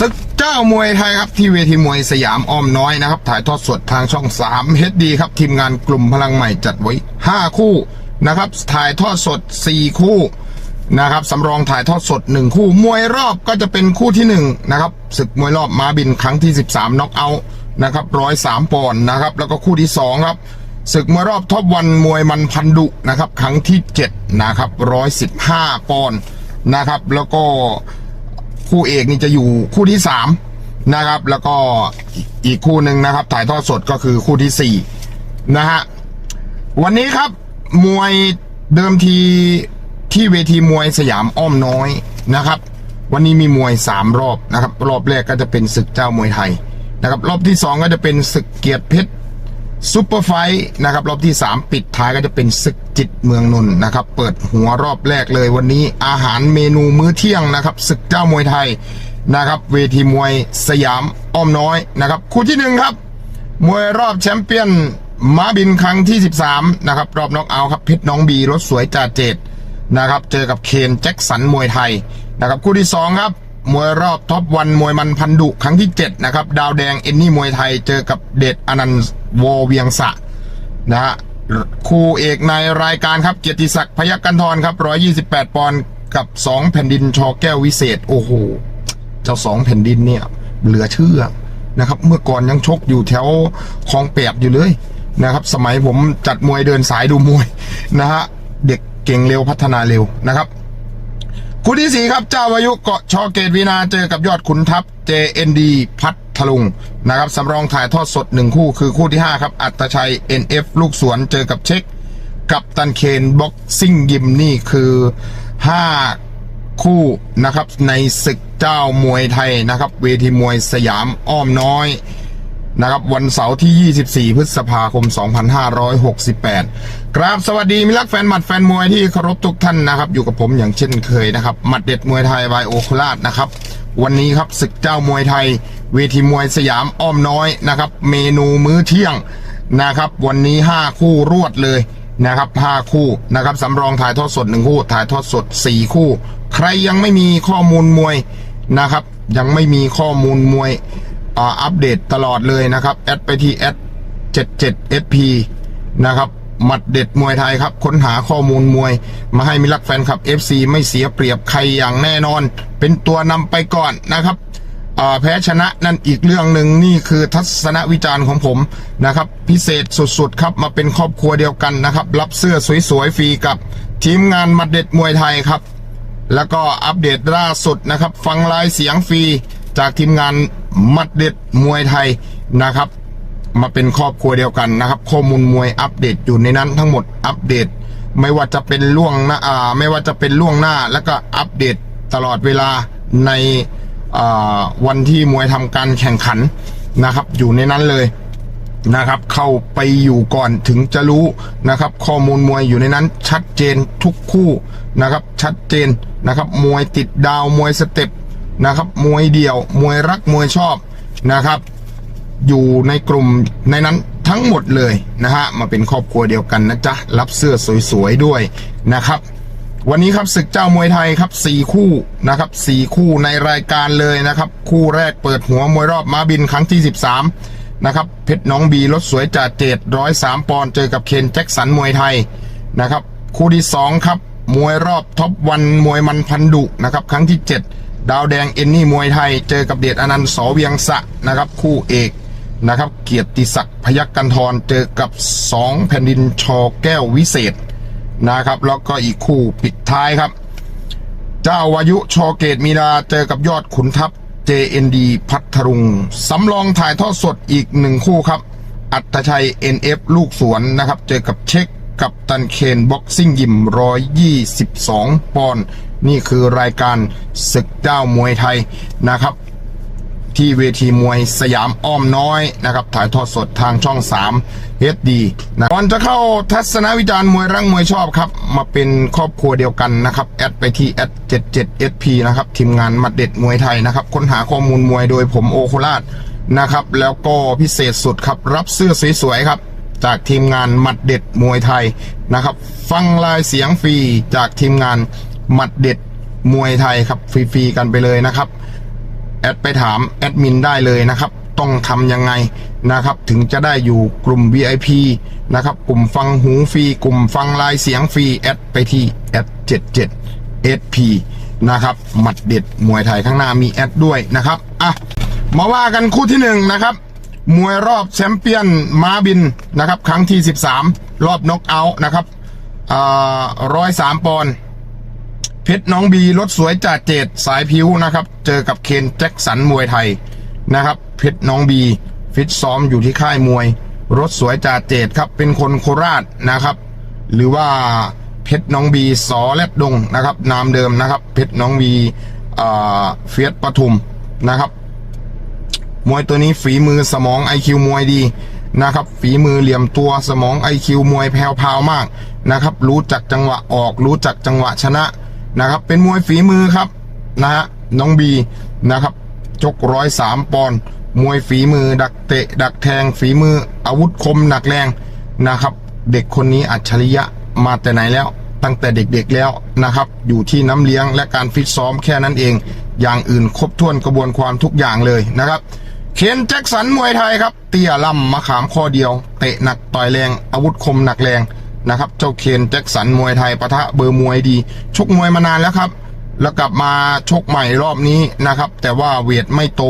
ศึกเจ้ามวยไทยครับที่เวทีมวยสยามอ้อมน้อยนะครับ ถ่ายทอดสดทางช่อง 3 HD ครับ ทีมงานกลุ่มพลังใหม่จัดไว้ 5 คู่นะครับ ถ่ายทอดสด 4 คู่นะครับสำรองถ่ายทอดสด 1 คู่ มวยรอบก็จะเป็นคู่ที่ 1 นะครับศึกมวยรอบมาบินครั้งที่ 13น็อกเอาท์นะครับ103ปอนด์นะครับ แล้วก็คู่ที่ 2 ครับศึกมวยรอบท็อปวันมวยมันพันดุนะครับ ครั้งที่ 7 นะครับ115ปอนด์นะครับ แล้วก็ คู่เอกนี่จะอยู่คู่ที่สามนะครับ แล้วก็อีกคู่หนึ่งนะครับ ถ่ายทอดสดก็คือคู่ที่สี่นะฮะวันนี้ครับมวยเดิมทีที่เวทีมวยสยามอ้อมน้อยนะครับ วันนี้มีมวยสามรอบนะครับ รอบแรกก็จะเป็นศึกเจ้ามวยไทยนะครับ รอบที่สองก็จะเป็นศึกเกียรติเพชร ซูเปอร์ไฟท์นะครับรอบที่ 3 ปิดท้ายก็จะเป็นศึกจิตเมืองนนท์นะครับ เปิดหัวรอบแรกเลยวันนี้อาหารเมนูมื้อเที่ยงนะครับศึกเจ้ามวยไทยนะครับ เวทีมวยสยามอ้อมน้อยนะครับ คู่ที่หนึ่งครับ มวยรอบแชมเปี้ยนม้าบินครั้งที่ 13นะครับรอบน็อกเอาท์ครับเพชรน้องบีรถสวยจ่าเจดนะครับ เจอกับเคนแจ็คสันมวยไทยนะครับ คู่ที่สองครับมวยรอบท็อปวันมวยมันพันดุครั้งที่7นะครับดาวแดงเอนนี่มวยไทย เจอกับเดชอนันต์ วเวียงสะนะฮะคู่เอกในรายการครับเกียรติศักดิ์พยัคฆ์กันทรครับ 128 ปอนด์กับ 2 แผ่นดินชอแก้ววิเศษ โอ้โห เจ้าสองแผ่นดินเนี่ย เหลือเชื่อนะครับ เมื่อก่อนยังชกอยู่แถวคลองแปดอยู่เลยนะครับ สมัยผมจัดมวยเดินสายดูมวยนะฮะเด็กเก่งเร็วพัฒนาเร็วนะครับคู่ที่สี่ครับเจ้าวายุเกาะชอเกตวีนาเจอกับยอดขุนทัพ JND พัด ทลุงนะครับสำรองถ่ายทอดสดหนึ่งคู่คือคู่ที่ 5 ครับ อัตชัย NF ลูกสวนเจอกับเช็ค กับตันเคนบ็อกซิ่งยิมนี่คือ 5 คู่นะครับในศึกเจ้ามวยไทยนะครับ เวทีมวยสยามอ้อมน้อย นะครับวันเสาร์ที่ 24 พฤษภาคม 2568 ครับสวัสดีมิตรรักแฟนหมัดแฟนมวยที่เคารพทุกท่านนะครับ อยู่กับผมอย่างเช่นเคยนะครับหมัดเด็ดมวยไทยบายโอคราชนะครับ วันนี้ครับศึกเจ้ามวยไทย เวทีมวยสยามอ้อมน้อยนะครับ เมนูมื้อเที่ยงนะครับ วันนี้ 5 คู่รวดเลยนะครับ 5 คู่นะครับสำรองถ่ายทอดสด 1 คู่ถ่ายทอดสด 4 คู่ ใครยังไม่มีข้อมูลมวยนะครับ ยังไม่มีข้อมูลมวย อัปเดตตลอดเลยนะครับ แอดไปที่แอด 77 SP นะครับหมัดเด็ดมวยไทยครับ ค้นหาข้อมูลมวย มาให้มิตรรักแฟนคลับ FC ไม่เสียเปรียบใครอย่างแน่นอน เป็นตัวนำไปก่อนนะครับแพ้ชนะนั่นอีกเรื่องหนึ่งนี่คือทัศนวิจารณ์ของผมนะครับ พิเศษสุดๆครับมาเป็นครอบครัวเดียวกันนะครับ รับเสื้อสวยๆฟรีกับทีมงานมัดเด็ดมวยไทยครับ แล้วก็อัปเดตล่าสุดนะครับ ฟังลายเสียงฟรี จากทีมงานมัดเด็ดมวยไทยนะครับ มาเป็นครอบครัวเดียวกันนะครับ ข้อมูลมวยอัปเดตอยู่ในนั้นทั้งหมดอัปเดต ไม่ว่าจะเป็นล่วงหน้าไม่ว่าจะเป็นล่วงหน้า แล้วก็อัปเดตตลอดเวลาในวันที่มวยทำการแข่งขันนะครับ อยู่ในนั้นเลยนะครับ เข้าไปอยู่ก่อนถึงจะรู้นะครับ ข้อมูลมวยอยู่ในนั้น ชัดเจนทุกคู่นะครับ ชัดเจนนะครับ มวยติดดาวมวยสเต็ป นะครับ มวยเดี่ยว มวยรักมวยชอบนะครับ อยู่ในกลุ่มในนั้นทั้งหมดเลยนะฮะมาเป็นครอบครัวเดียวกันนะจ๊ะรับเสื้อสวยๆด้วยนะครับ วันนี้ครับศึกเจ้ามวยไทยครับสี่คู่นะครับสี่คู่ในรายการเลยนะครับ คู่แรกเปิดหัวมวยรอบมาบินครั้งที่ 13นะครับเพชรน้องบีรถสวยจ่าเจ็ดร้อยสามปอนด์เจอกับเคนแจ็คสันมวยไทยนะครับ คู่ที่สองครับ มวยรอบท็อปวันมวยมันพันดุนะครับ ครั้งที่ 7 ดาวแดงเอนนี่มวยไทย เจอกับเดชอนันต์สเวียงสะนะครับ คู่เอกนะครับ เกียรติศักดิ์พยัคฆ์กันทรเจอกับสองแผ่นดินชอแก้ววิเศษนะครับ แล้วก็อีกคู่ปิดท้ายครับ เจ้าวายุชอเกตมีนาเจอกับยอดขุนทัพ JND พัทลุงสำรองถ่ายทอดสดอีกหนึ่งคู่ครับ อัตชัย NF ลูกสวนนะครับ เจอกับเช็ค กับตันเคนบ็อกซิ่งยิม 122 ปอนด์นี่คือรายการศึกเจ้ามวยไทยนะครับ ที่เวทีมวยสยามอ้อมน้อยนะครับถ่ายทอดสดทางช่อง 3 HD นะก่อนจะเข้าทัศนวิจารณ์มวยรังมวยชอบครับ มาเป็นครอบครัวเดียวกันนะครับ แอดไปที่แอด 77 SP นะครับทีมงานมัดเด็ดมวยไทยนะครับ ค้นหาข้อมูลมวยโดยผมโอโคราชนะครับ แล้วก็พิเศษสุดครับรับเสื้อสวยๆครับ จากทีมงานหมัดเด็ดมวยไทยนะครับ ฟังลายเสียงฟรีจากทีมงานหมัดเด็ดมวยไทยครับฟรีๆกันไปเลยนะครับแอดไปถามแอดมินได้เลยนะครับ ต้องทำยังไงนะครับ ถึงจะได้อยู่กลุ่ม VIP นะครับ กลุ่มฟังหูฟรีกลุ่มฟังลายเสียงฟรีแอดไปที่แอด77 SP นะครับหมัดเด็ดมวยไทยข้างหน้ามีแอดด้วยนะครับอะมาว่ากันคู่ที่หนึ่งนะครับ มวยรอบแชมเปี้ยนม้าบินนะครับ ครั้งที่ 13 รอบน็อกเอาท์นะครับร้อยสามปอนด์เพชรน้องบีรถสวยจ่าเจดสายผิวนะครับ เจอกับเคนแจ็คสันมวยไทยนะครับ เพชรน้องบี ฟิตซ้อมอยู่ที่ค่ายมวย รถสวยจ่าเจดครับ เป็นคนโคราชนะครับ หรือว่าเพชรน้องบีสอแลดดงนะครับ นามเดิมนะครับ เพชรน้องบีเอ่อเฟียสปทุมนะครับ มวยตัวนี้ฝีมือสมองไอคิวมวยดีนะครับ ฝีมือเหลี่ยมตัวสมองไอคิวมวยแผ่วพราวมากนะครับ รู้จักจังหวะออก รู้จักจังหวะชนะนะครับ เป็นมวยฝีมือครับนะฮะน้องบีนะครับจกร้อยสามปอนด์มวยฝีมือ ดักเตะ ดักแทง ฝีมือ อาวุธคมหนักแรงนะครับ เด็กคนนี้อัจฉริยะมาแต่ไหนแล้ว ตั้งแต่เด็กๆแล้วนะครับ อยู่ที่น้ำเลี้ยงและการฟิตซ้อมแค่นั้นเอง อย่างอื่นครบถ้วนกระบวนความทุกอย่างเลยนะครับ เคนแจ็คสันมวยไทยครับ เตี้ยล่ำมะขามข้อเดียว เตะหนักต่อยแรง อาวุธคมหนักแรงนะครับ เจ้าเคนแจ็คสันมวยไทยปะทะเบอร์มวยดี ชกมวยมานานแล้วครับ แล้วกลับมาชกใหม่รอบนี้นะครับ แต่ว่าเวทไม่โต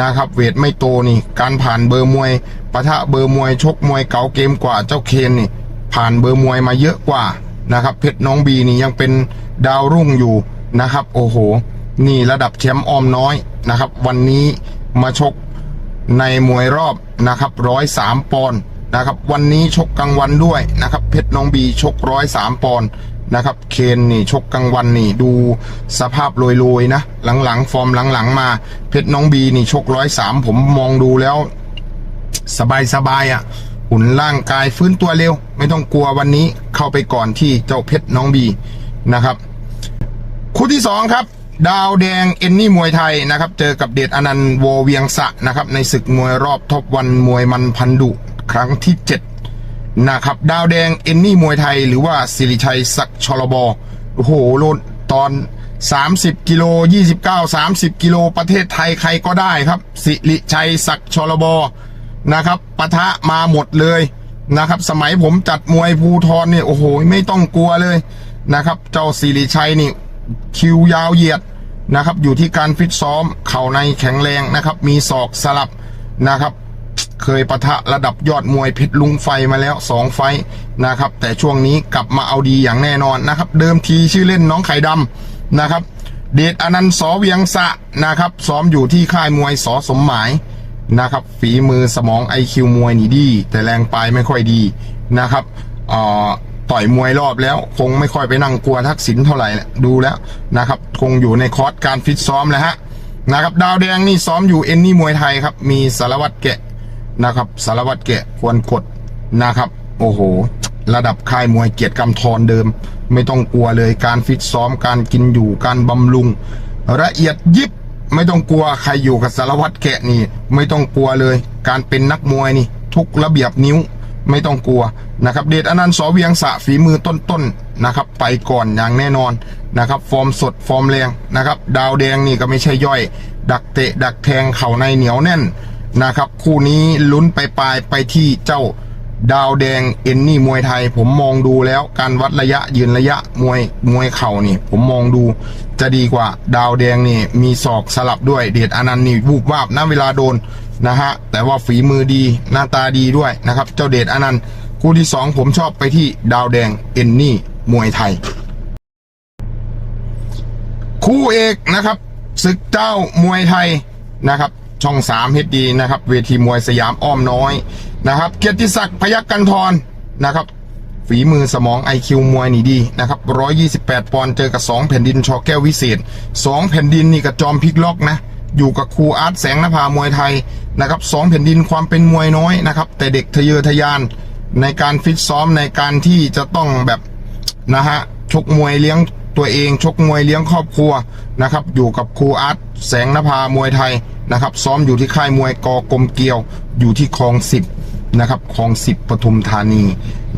นะครับ เวทไม่โตนี่ การผ่านเบอร์มวยปะทะเบอร์มวย ชกมวยเก่าเกมกว่าเจ้าเคนนี่ ผ่านเบอร์มวยมาเยอะกว่านะครับ เพชรน้องบีนี่ยังเป็นดาวรุ่งอยู่นะครับ โอ้โห นี่ระดับแชมป์ออมน้อยนะครับ วันนี้มาชก ในมวยรอบนะครับร้อยสามปอนด์นะครับ วันนี้ชกกลางวันด้วยนะครับ เพชรน้องบีชกร้อยสามปอนด์นะครับ เคนนี่ชกกลางวันนี่ดูสภาพโรยๆนะ หลังๆ ฟอร์มหลังๆ มา เพชรน้องบีนี่ชกร้อยสามผมมองดูแล้ว สบายๆอะหุ่นร่างกายฟื้นตัวเร็ว ไม่ต้องกลัววันนี้เข้าไปก่อนที่เจ้าเพชรน้องบีนะครับ คู่ที่สองครับ ดาวแดงเอนนี่มวยไทยนะครับเจอกับเดชอนันต์โวเวียงสะนะครับในศึกมวยรอบท็อปวันมวยมันพันดุครั้งที่ 7 นะครับ ดาวแดงเอนนี่มวยไทย หรือว่าสิริชัยศักชลบโอ้โหโลดตอน 30 กิโล 29 30 กิโลประเทศไทยใครก็ได้ครับ สิริชัยศักชลบนะครับปะทะมาหมดเลยนะครับ สมัยผมจัดมวยภูทรเนี่ยโอ้โห ไม่ต้องกลัวเลยนะครับ เจ้าสิริชัยนี่คิวยาวเหยียด นะครับ อยู่ที่การฟิตซ้อม เข่าในแข็งแรงนะครับ มีศอกสลับนะครับ เคยปะทะระดับยอดมวยเพชรลุงไฟมาแล้วสองไฟนะครับ แต่ช่วงนี้กลับมาเอาดีอย่างแน่นอนนะครับ เดิมทีชื่อเล่นน้องไข่ดำนะครับ เดชอนันต์สอเวียงสะนะครับซ้อมอยู่ที่ค่ายมวยสอสมหมายนะครับ ฝีมือสมองไอคิวมวยนี่ดี แต่แรงปลายไม่ค่อยดีนะครับอ่อ ต่อยมวยรอบแล้ว คงไม่ค่อยไปนั่งกลัวทักษิณเท่าไหร่ดูแล้วนะครับ คงอยู่ในคอร์สการฟิตซ้อมแล้วฮะนะครับ ดาวแดงนี่ซ้อมอยู่เอ็นนี่มวยไทยครับ มีสารวัตรแกะนะครับ สารวัตรแกะควรกดนะครับ โอ้โห ระดับค่ายมวยเกียรติกำธรเดิม ไม่ต้องกลัวเลยการฟิตซ้อมการกินอยู่การบำรุง ละเอียดยิบไม่ต้องกลัวใครอยู่กับสารวัตรแกะนี่ ไม่ต้องกลัวเลย การเป็นนักมวยนี่ ทุกระเบียบนิ้ว ไม่ต้องกลัวนะครับ เดชอนันต์สอเวียงสะฝีมือต้นๆนะครับ ไปก่อนอย่างแน่นอนนะครับ ฟอร์มสดฟอร์มแรงนะครับ ดาวแดงนี่ก็ไม่ใช่ย่อย ดักเตะ ดักแทงเข่าในเหนียวแน่นนะครับ คู่นี้ลุ้นไปปลายไปที่เจ้าดาวแดงเอ็นนี่มวยไทย ผมมองดูแล้วการวัดระยะยืนระยะมวยมวยเข่านี่ ผมมองดูจะดีกว่าดาวแดงนี่ มีศอกสลับด้วยเดชอนันต์นี่วูบวาบนะเวลาโดน นะฮะแต่ว่าฝีมือดีหน้าตาดีด้วยนะครับ เจ้าเดชอนันต์คู่ที่สองผมชอบไปที่ดาวแดงเอ็นนี่มวยไทย คู่เอกนะครับศึกเจ้ามวยไทยนะครับช่องสามเฮดดีนะครับเวทีมวยสยามอ้อมน้อยนะครับเกียรติศักดิ์พยัคฆ์กันทรนะครับฝีมือสมองไอคิวมวยนี่ดีนะครับ 128 ปอนด์เจอกับ 2 แผ่นดินชอแก้ววิเศษ 2 แผ่นดินนี่กับจอมพลิกล็อกนะ อยู่กับครูอาร์ตแสงนภามวยไทยนะครับ2แผ่นดินความเป็นมวยน้อยนะครับ แต่เด็กทะเยอทะยานในการฟิตซ้อมในการที่จะต้องแบบนะฮะชกมวยเลี้ยงตัวเองชกมวยเลี้ยงครอบครัวนะครับ อยู่กับครูอาร์ตแสงนภามวยไทยนะครับ ซ้อมอยู่ที่ค่ายมวยกอกลมเกลียว อยู่ที่คลองสิบนะครับของสิบปทุมธานี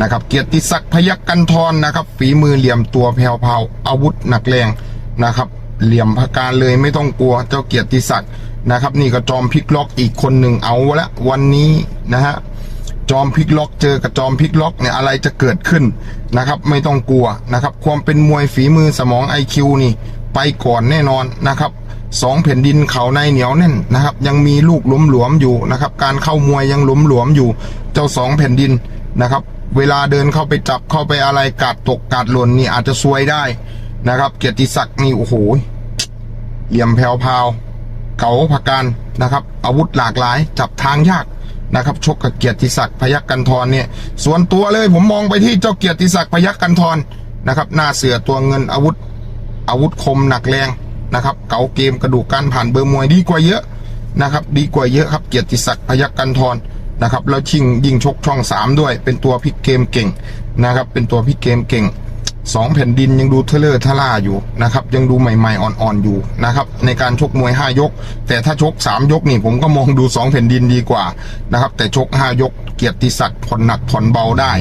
นะครับ เกียรติศักดิ์พยัคฆ์กันทรนะครับ ฝีมือเหลี่ยมตัวแผ่วๆอาวุธหนักแรงนะครับ เหลี่ยมพการเลยไม่ต้องกลัวเจ้าเกียรติศักดิ์นะครับ นี่ก็จอมพลิกล็อกอีกคนหนึ่งเอาละวันนี้นะฮะจอมพลิกล็อกเจอกับจอมพลิกล็อกเนี่ยอะไรจะเกิดขึ้นนะครับ ไม่ต้องกลัวนะครับ ความเป็นมวยฝีมือสมอง IQ นี่ ไปก่อนแน่นอนนะครับสองแผ่นดินเขาในเหนียวแน่นนะครับ ยังมีลูกหลวมๆอยู่นะครับ การเข้ามวยยังหลวมๆอยู่ เจ้าสองแผ่นดินนะครับ เวลาเดินเข้าไปจับเข้าไปอะไรกาดตกกาดหล่นนี่อาจจะซวยได้นะครับ เกียรติศักดิ์นี่โอ้โห เหลี่ยมแผ่วพาวเก๋าผักการนะครับ อาวุธหลากหลาย จับทางยากนะครับชกกับเกียรติศักดิ์พยักกันทรเนี่ยส่วนตัวเลยผมมองไปที่เจ้าเกียรติศักดิ์พยักกันทรนะครับ หน้าเสือตัวเงินอาวุธ อาวุธคมหนักแรงนะครับ เก๋าเกมกระดูกการผ่านเบอร์มวยดีกว่าเยอะนะครับ ดีกว่าเยอะครับเกียรติศักดิ์พยักกันทรนะครับแล้วชิงยิงชกช่องสามด้วย เป็นตัวพลิกเกมเก่งนะครับ เป็นตัวพลิกเกมเก่ง สองแผ่นดินยังดูเทเลอร์ทล่าอยู่นะครับยังดูใหม่ๆอ่อนๆอยู่นะครับในการชกมวยห้ายก แต่ถ้าชกสามยกนี่ผมก็มองดูสองแผ่นดินดีกว่านะครับแต่ชกห้ายก เกียรติศักดิ์ผ่อนหนักผ่อนเบาได้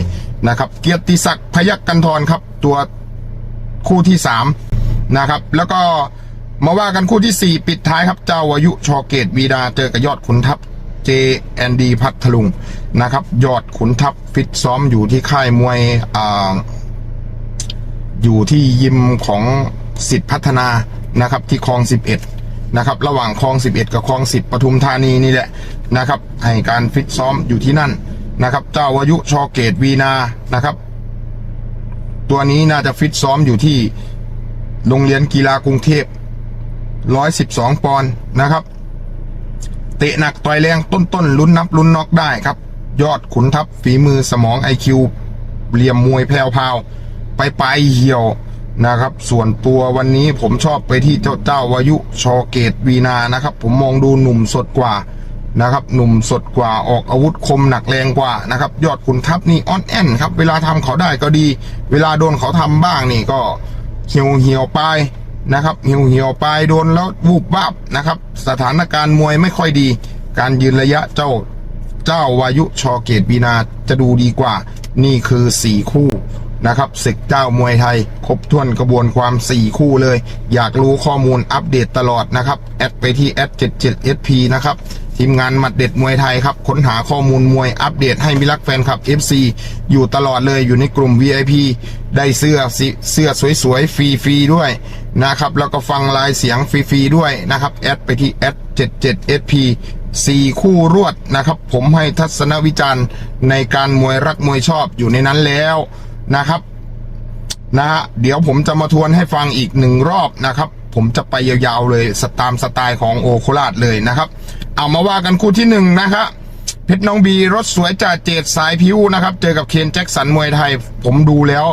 นะครับเกียรติศักดิ์พยักกันทรครับ ตัวคู่ที่สามนะครับ แล้วก็มาว่ากันคู่ที่สี่ปิดท้ายครับเจ้าวายุชอเกตวีดาเจอกับยอดขุนทัพ JND พัทลุงนะครับยอดขุนทัพฟิตซ้อมอยู่ที่ค่ายมวยอ่า อยู่ที่ยิมของสิทธิพัฒนานะครับที่คลอง 11นะครับระหว่างคลอง 11 กับคลอง 10ปทุมธานีนี่แหละนะครับให้การฟิตซ้อมอยู่ที่นั่นนะครับเจ้าวายุชอเกตวีนานะครับ ตัวนี้น่าจะฟิตซ้อมอยู่ที่โรงเรียนกีฬากรุงเทพ112 ปอนด์นะครับเตะหนักต่อยแรงต้นๆลุ้นนับลุ้นน็อกได้ครับ ยอดขุนทัพฝีมือสมองไอคิวเหลี่ยมมวยแพรวพาว ไปไปเหี่ยวนะครับ ส่วนตัววันนี้ผมชอบไปที่เจ้าเจ้าวายุชอเกตวีนานะครับ ผมมองดูหนุ่มสดกว่านะครับ หนุ่มสดกว่าออกอาวุธคมหนักแรงกว่านะครับ ยอดขุนทัพนี่อ่อนแอนครับ เวลาทำเขาได้ก็ดี เวลาโดนเขาทำบ้างนี่ก็เหี่ยวเหี่ยวไปนะครับเหี่ยวเหี่ยวไปโดนแล้ววูบวับนะครับ สถานการณ์มวยไม่ค่อยดี การยืนระยะเจ้าเจ้าวายุชอเกตวีนาจะดูดีกว่า นี่คือสี่คู่ นะครับศึกเจ้ามวยไทย ครบถ้วนกระบวนความสี่คู่เลย อยากรู้ข้อมูลอัปเดตตลอดนะครับ แอดไปที่แอด 77 SP นะครับทีมงานหมัดเด็ดมวยไทยครับ ค้นหาข้อมูลมวยอัปเดตให้มิลักแฟนคลับ FC อยู่ตลอดเลยอยู่ในกลุ่ม VIP ได้เสื้อเสื้อสวยๆ ฟรีๆ ด้วยนะครับแล้วก็ฟังลายเสียงฟรีๆ ด้วยนะครับ แอดไปที่แอด 77 SP สี่คู่รวดนะครับ ผมให้ทัศนวิจารณ์ในการมวยรักมวยชอบอยู่ในนั้นแล้ว นะครับนะฮะเดี๋ยวผมจะมาทวนให้ฟังอีกหนึ่งรอบนะครับ ผมจะไปยาวๆเลยสตามสไตล์ของโอโคราชเลยนะครับ เอามาว่ากันคู่ที่หนึ่งนะครับเพชรน้องบีรถสวยจ่าเจดสายพิวนะครับ เจอกับเคนแจ็คสันมวยไทย ผมดูแล้ว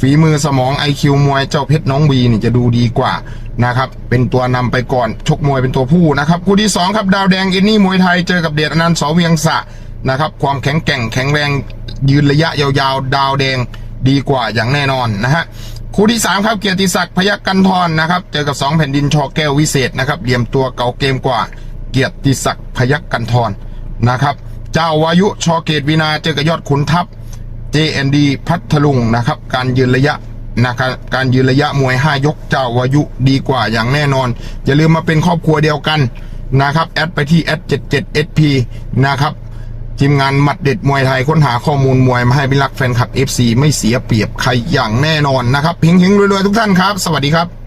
ฝีมือสมองไอคิวมวยเจ้าเพชรน้องบีนี่จะดูดีกว่านะครับ เป็นตัวนำไปก่อนชกมวยเป็นตัวผู้นะครับคู่ที่สองครับดาวแดงเอ็นนี่มวยไทยเจอกับเดชอนันต์สเวียงสะนะครับ ความแข็งแกร่งแข็งแรงยืนระยะยาวๆ ดาวแดง ดีกว่าอย่างแน่นอนนะฮะคู่ที่ 3 ครับเกียรติศักดิ์พยักกันทรนะครับ เจอกับ 2 แผ่นดินชอแก้ววิเศษนะครับเหลี่ยมตัวเก่าเกมกว่า เกียรติศักดิ์พยักกันทรนะครับ เจ้าวายุชอเกตวินาเจอกับยอดขุนทัพ JND พัทลุงนะครับ การยืนระยะนะครับการยืนระยะมวย 5 ยกเจ้าวายุดีกว่าอย่างแน่นอน อย่าลืมมาเป็นครอบครัวเดียวกันนะครับแอดไปที่แอด77 SP นะครับ ทีมงานหมัดเด็ดมวยไทยค้นหาข้อมูลมวยมาให้พิลักแฟนคลับ FC ไม่เสียเปรียบใครอย่างแน่นอนนะครับเฮงๆรวยๆทุกท่านครับ สวัสดีครับ